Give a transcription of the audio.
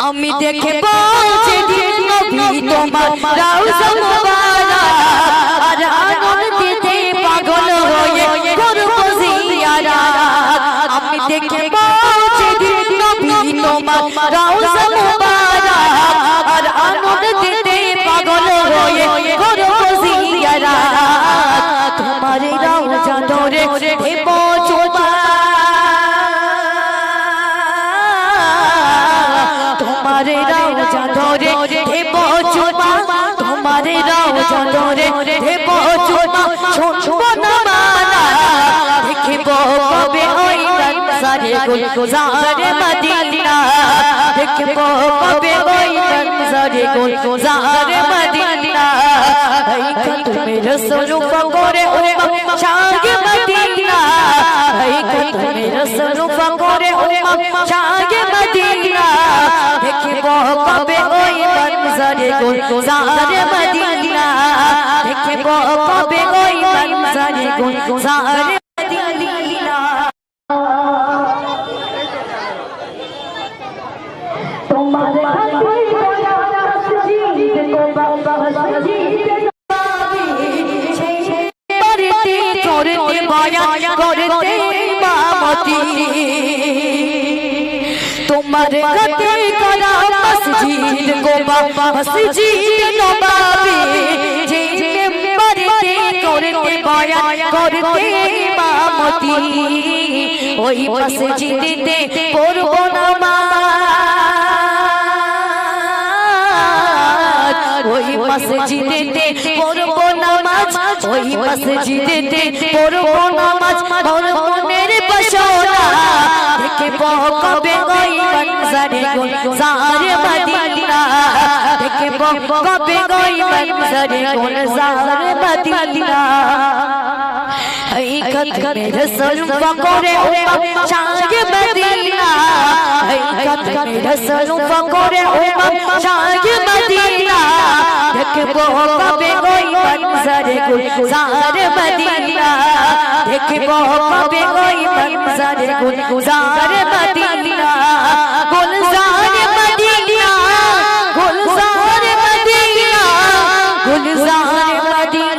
আমি দেখে পাগল আমি দেখে তোমার তোমারে রাউজা ধরে হে পৌঁছবা তোমারে রাউজা ধরে হে পৌঁছবা শুনব না মানা দেখিব কবে ওই রমজানে গুলজারে মদিনা। দেখিব কবে ওই রমজানে গুলজারে মদিনা। এই খতমে রসুল ফকরে উম্মত শাহে মদিনা। এই খতমে রসুল ফকরে উম্মত শাহে মদিনা। দেখিব কবে ওই মনজরে গুলজারে মদিনা? দেখিব কবে ওই মনজরে গুলজারে মদিনা? তোমারে হাতেই করা মসজিদ গো বাবা করতে বয়ান করতে মামতি তোমার করা মসজিদ গো বাবা মসজিদ নবাবি যে করতে করতে বয়ান করতে মামতি। ওই মসজিদে পড়ব নামাজ ওই মসজিদেতে পড়ব নামাজ ওই মসজিদেতে পড়ব নামাজ মোর মনের বাসনা দেখে কবে ওই মনজারে গুলজার মদিনা। দেখে কবে ওই মনজারে গুলজার মদিনা। এই খতমে রসুল ফকরে উম্মত শাহে মদিনা এই খতমে রসুল ফকরে উম্মত শাহে মদিনা দেখব কবে ওই মনজারে গুলজার মদিনা দেখব কবে ওই মনজারে গুলজার মদিনা গুলজার মদিনা